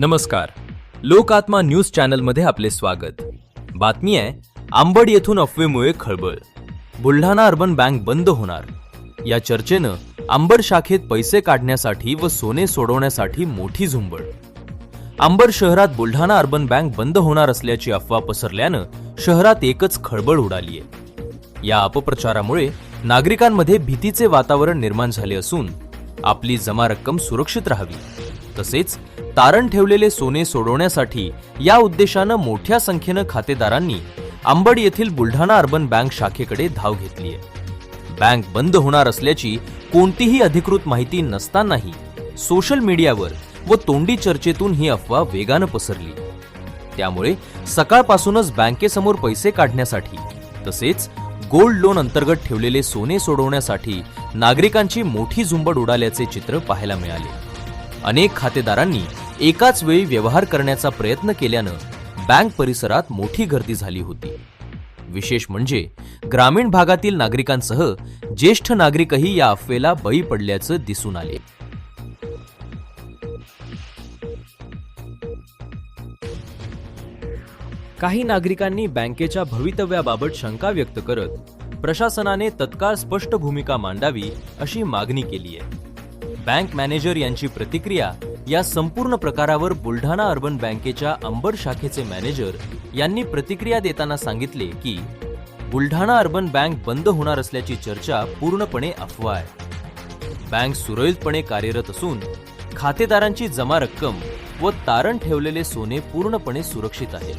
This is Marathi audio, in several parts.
नमस्कार. लोकात्मा न्यूज चॅनलमध्ये आपले स्वागत. बातमी आहे आंबड येथून अफवेमुळे खळबळ. बुलढाणा अर्बन बँक बंद होणार. या चर्चेनं आंबड शाखेत पैसे काढण्यासाठी व सोने सोडवण्यासाठी मोठी झुंबड. आंबड शहरात बुलढाणा अर्बन बँक बंद होणार असल्याची अफवा पसरल्यानं शहरात एकच खळबळ उडालीय या अपप्रचारामुळे नागरिकांमध्ये भीतीचे वातावरण निर्माण झाले असून आपली जमा रक्कम सुरक्षित राहावी. तसेच तारण ठेवलेले सोने सोडवण्यासाठी या उद्देशानं मोठ्या संख्येनं खातेदारांनी अंबड येथील बुलढाणा अर्बन बँक शाखेकडे धाव घेतलीय. बँक बंद होणार असल्याची कोणतीही अधिकृत माहिती नसतानाही सोशल मीडियावर व तोंडी चर्चेतून ही अफवा वेगानं पसरली. त्यामुळे सकाळपासूनच बँकेसमोर पैसे काढण्यासाठी तसेच गोल्ड लोन अंतर्गत ठेवलेले सोने सोडवण्यासाठी नागरिकांची मोठी झुंबड उडाल्याचे चित्र पाहायला मिळाले. अनेक खातेदारांनी एकाच वेळी व्यवहार करण्याचा प्रयत्न केल्यानं बँक परिसरात मोठी गर्दी झाली होती. विशेष म्हणजे ग्रामीण भागातील नागरिकांसह ज्येष्ठ नागरिकही या अफवेला बळी पडल्याचं दिसून आले. काही नागरिकांनी बँकेच्या भवितव्याबाबत शंका व्यक्त करत प्रशासनाने तत्काळ स्पष्ट भूमिका मांडावी अशी मागणी केली आहे बँक मॅनेजर यांची प्रतिक्रिया या संपूर्ण प्रकारावर बुलढाणा अर्बन बँकेच्या अंबर शाखेचे मॅनेजर यांनी प्रतिक्रिया देताना सांगितले की बुलढाणा अर्बन बँक बंद होणार असल्याची चर्चा पूर्णपणे अफवा आहे. बँक सुरळीतपणे कार्यरत असून खातेदारांची जमा रक्कम व तारण ठेवलेले सोने पूर्णपणे सुरक्षित आहे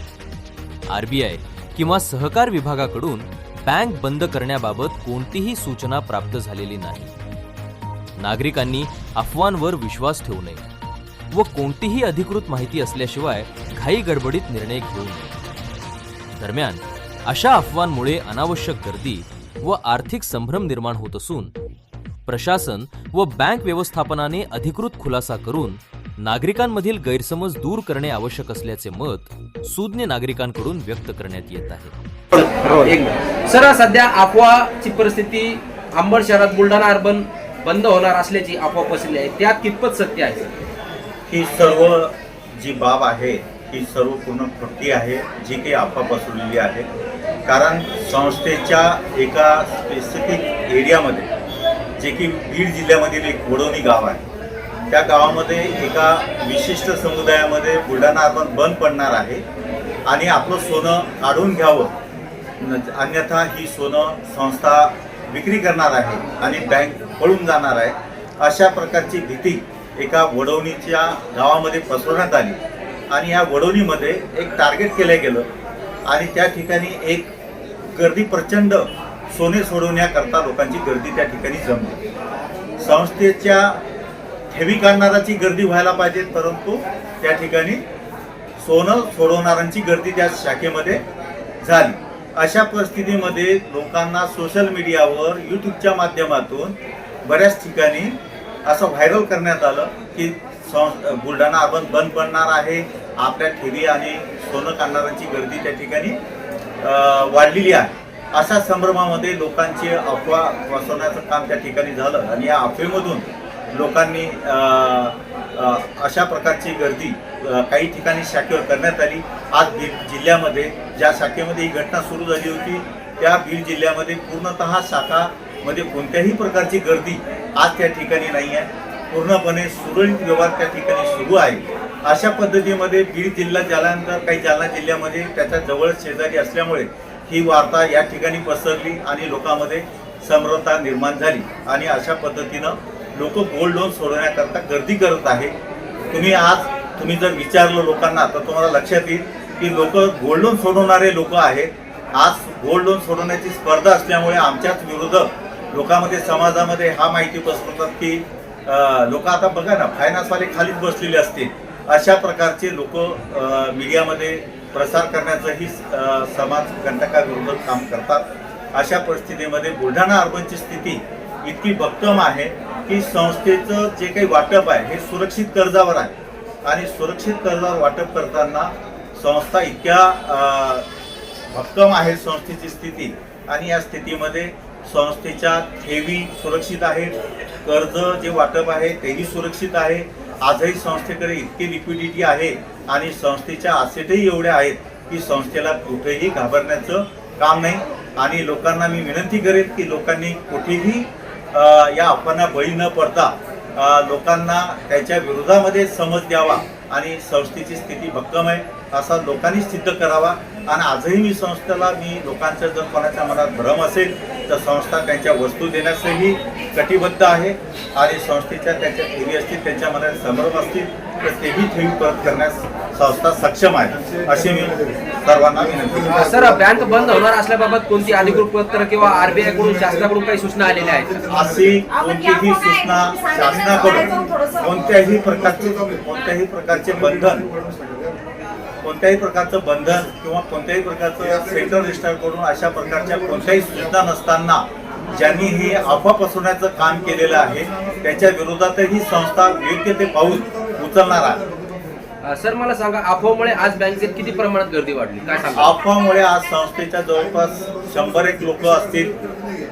आरबीआय किंवा सहकार विभागाकडून बँक बंद करण्याबाबत कोणतीही सूचना प्राप्त झालेली नाही. नागरिकांनी अफवांवर विश्वास ठेवू नये. व कोणतीही अधिकृत माहिती असल्याशिवाय घाई गडबडीत निर्णय घेऊ नये. दरम्यान अशा अफवांमुळे अनावश्यक गर्दी व आर्थिक संभ्रम निर्माण होत असून प्रशासन व बँक व्यवस्थापनाने अधिकृत खुलासा करून नागरिकांमधील गैरसमज दूर करणे आवश्यक असल्याचे मत सुज्ञ नागरिकांकडून व्यक्त करण्यात येत आहे. सर सध्या अफवाची परिस्थिती अंबड शहरात बुलढाणा अर्बन बंद होणार असल्याची अफवा पसरली आहे. त्यात कितपत सत्य आहे? ही सर्व जी बाब आहे ही सर्व पूर्ण खोटी आहे जी काही अफवा पसरलेली आहे. कारण संस्थेच्या एका स्पेसिफिक एरियामध्ये जे की बीड जिल्ह्यामधील एक वडोणी गाव आहे त्या गावामध्ये एका विशिष्ट समुदायामध्ये बुलढाणा अर्बन बंद पडणार आहे आणि आपलं सोनं काढून घ्यावं. अन्यथा ही सोनं संस्था विक्री करणार आहे आणि बँक पळून जाणार आहे. अशा प्रकारची भीती एका वडवणीच्या गावामध्ये पसरवण्यात आली. आणि या वडवणीमध्ये एक टार्गेट केलं गेलं. आणि त्या ठिकाणी एक गर्दी प्रचंड सोने सोडवण्याकरता लोकांची गर्दी त्या ठिकाणी जमली. संस्थेच्या ठेवी काढणाराची गर्दी व्हायला पाहिजे परंतु त्या ठिकाणी सोनं सोडवणाऱ्यांची गर्दी त्या शाखेमध्ये झाली. अशा परिस्थितीमध्ये लोकांना सोशल मीडियावर यूट्यूबच्या माध्यमातून बऱ्याच ठिकाणी असं व्हायरल करण्यात आलं की बुलढाणा अर्बन बंद पडणार आहे. आपल्या ठेवी आणि सोनं काढणाऱ्यांची गर्दी त्या ठिकाणी वाढलेली आहे. अशा संभ्रमामध्ये लोकांची अफवा पसरवण्याचं काम त्या ठिकाणी झालं आणि या अफवेमधून लोकांनी अशा प्रकारची गर्दी काही ठिकाणी शाखेवर करण्यात आली. आज बीड जिल्ह्यामध्ये ज्या शाखेमध्ये ही घटना सुरू झाली होती त्या बीड जिल्ह्यामध्ये पूर्णतः शाखामध्ये कोणत्याही प्रकारची गर्दी आज त्या ठिकाणी नाही आहे पूर्णपणे सुरळीत व्यवहार त्या ठिकाणी सुरू आहे. अशा पद्धतीमध्ये बीड जिल्हा झाल्यानंतर काही जालना जिल्ह्यामध्ये त्याच्याजवळ शेजारी असल्यामुळे ही वार्ता या ठिकाणी पसरली आणि लोकांमध्ये समरता निर्माण झाली. आणि अशा पद्धतीनं लोक गोल्ड लोन सोडवण्याकरता गर्दी करत आहे. तुम्ही आज तुम्ही जर विचारलं लोकांना तर तुम्हाला लक्षात येईल की लोक गोल्ड लोन सोडवणारे लोक आहेत. आज गोल्ड लोन सोडवण्याची स्पर्धा असल्यामुळे आमच्याच विरोधक लोकांमध्ये समाजामध्ये हा माहिती पसरवतात की लोक आता बघा ना फायनान्सवाले खालीच बसलेले असतील. अशा प्रकारचे लोक मीडियामध्ये प्रसार करण्याचंही समाज कंटकाविरोधात काम करतात. अशा परिस्थितीमध्ये बुलढाणा अर्बनची स्थिती इतकी भक्कम आहे की संस्थेचं जे काही वाटप आहे हे सुरक्षित कर्जावर आहे. आणि सुरक्षित कर्जावर वाटप करताना संस्था इतक्या भक्कम आहे संस्थेची स्थिती. आणि या स्थितीमध्ये संस्थेच्या ठेवी सुरक्षित आहेत कर्ज जे वाटप आहे तेही सुरक्षित आहे. आजही संस्थेकडे इतकी लिक्विडिटी आहे आणि संस्थेच्या असेटही एवढे आहेत की संस्थेला कुठेही घाबरण्याचं काम नाही. आणि लोकांना मी विनंती करेन की लोकांनी कुठेही या अफवांना बळी न पडता लोकांना त्याच्या विरोधामध्ये समज द्यावा आणि संस्थेची स्थिती भक्कम आहे. असा लोकांनी सिद्ध करावा. आणि आजही मी संस्थेला मी लोकांच्या जर कोणाच्या मनात भ्रम असेल तर संस्था त्यांच्या वस्तू देण्यासही कटिबद्ध आहे आणि संस्थेच्या त्यांच्या ठेवी असतील त्यांच्या मनात संभ्रम असतील तर तेही ठेवी परत करण्यास संस्था सक्षम आहे अशी मी सर्वांना विनंती सर बँक बंद होणार असल्याबाबत कोणती अधिकृत पत्र किंवा आरबीआयकडून शासनाकडून काही सूचना आलेल्या आहेत? अशी कोणतीही सूचना शासनाकडून कोणत्याही प्रकारचे कोणत्याही प्रकारचे बंधन कोणत्याही प्रकारचं बंधन किंवा कोणत्याही प्रकारचं सेंट्रल रजिस्टरकडून अशा प्रकारच्या कोणत्याही सूचना नसताना ज्यांनी हे अफवा पसरवण्याचं काम केलेलं आहे त्याच्या विरोधातही संस्था योग्य ते पाऊल उचलणार आहे. सर मला सांगा अफवामुळे आज बँकेत किती प्रमाणात गर्दी वाढली? काय सांगा अफवामुळे आज संस्थेच्या जवळपास शंभर एक लोक असतील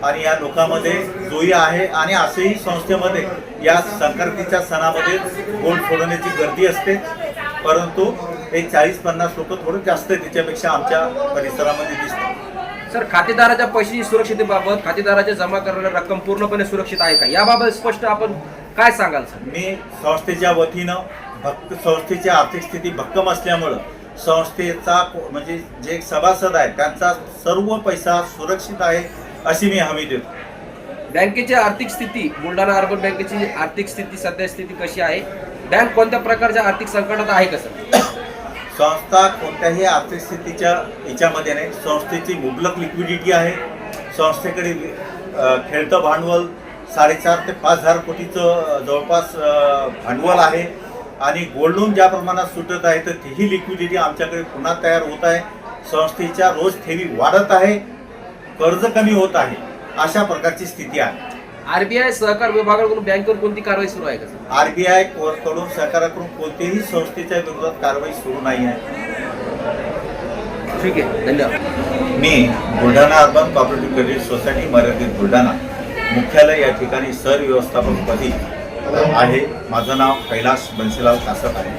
आणि या लोकांमध्ये जोई आहे आणि असेही संस्थेमध्ये या संक्रांतीच्या सणामध्ये गोल्ड फोडण्याची गर्दी असते. परंतु एक चाळीस पन्नास लोक थोडं जास्त त्याच्यापेक्षा आमच्या परिसरामध्ये दिसतात सर खातेदाराच्या पैशाची सुरक्षिततेबाबत खातेदाराच्या जमा करणारी रक्कम पूर्णपणे सुरक्षित आहे का? याबाबत स्पष्ट आपण काय सांगाल सर? मी संस्थेच्या वतीनं भक्त संस्थेची आर्थिक स्थिती भक्कम असल्यामुळं संस्थेचा म्हणजे जे सभासद आहेत त्यांचा सर्व पैसा सुरक्षित आहे अशी मी हमी देतो. बँकेची आर्थिक स्थिती बुलढाणा अर्बन बँकेची आर्थिक स्थिती सध्या स्थिती कशी आहे? बँक कोणत्या प्रकारच्या आर्थिक संकटात आहे का सर? संस्था कोणत्याही आर्थिक स्थितीच्या याच्यामध्ये नाही. संस्थेची मुबलक लिक्विडिटी आहे. संस्थेकडे खेळतं भांडवल साडेचार ते पाच हजार कोटीचं जवळपास भांडवल आहे. आणि गोल्ड लोन ज्या प्रमाणात सुटत आहे तर तीही लिक्विडिटी आमच्याकडे पुन्हा तयार होत आहे. संस्थेच्या रोज ठेवी वाढत आहे. कर्ज कमी होत आहे. अशा प्रकारची स्थिती आहे. आरबीआय सहकार विभागाकडून बँकेवर कोणती कारवाई सुरू आहे का आरबीआयकडून सरकारकडून कोणतीही संस्थेच्या विरोधात कारवाई सुरू नाही आहे. ठीक आहे धन्यवाद. मी Buldhana urban cooperative credit society मर्यादित बुलढाणा मुख्यालय या ठिकाणी सर व्यवस्थापकपदी आहे. माझं नाव कैलास बन्सीलाल कासत आहे.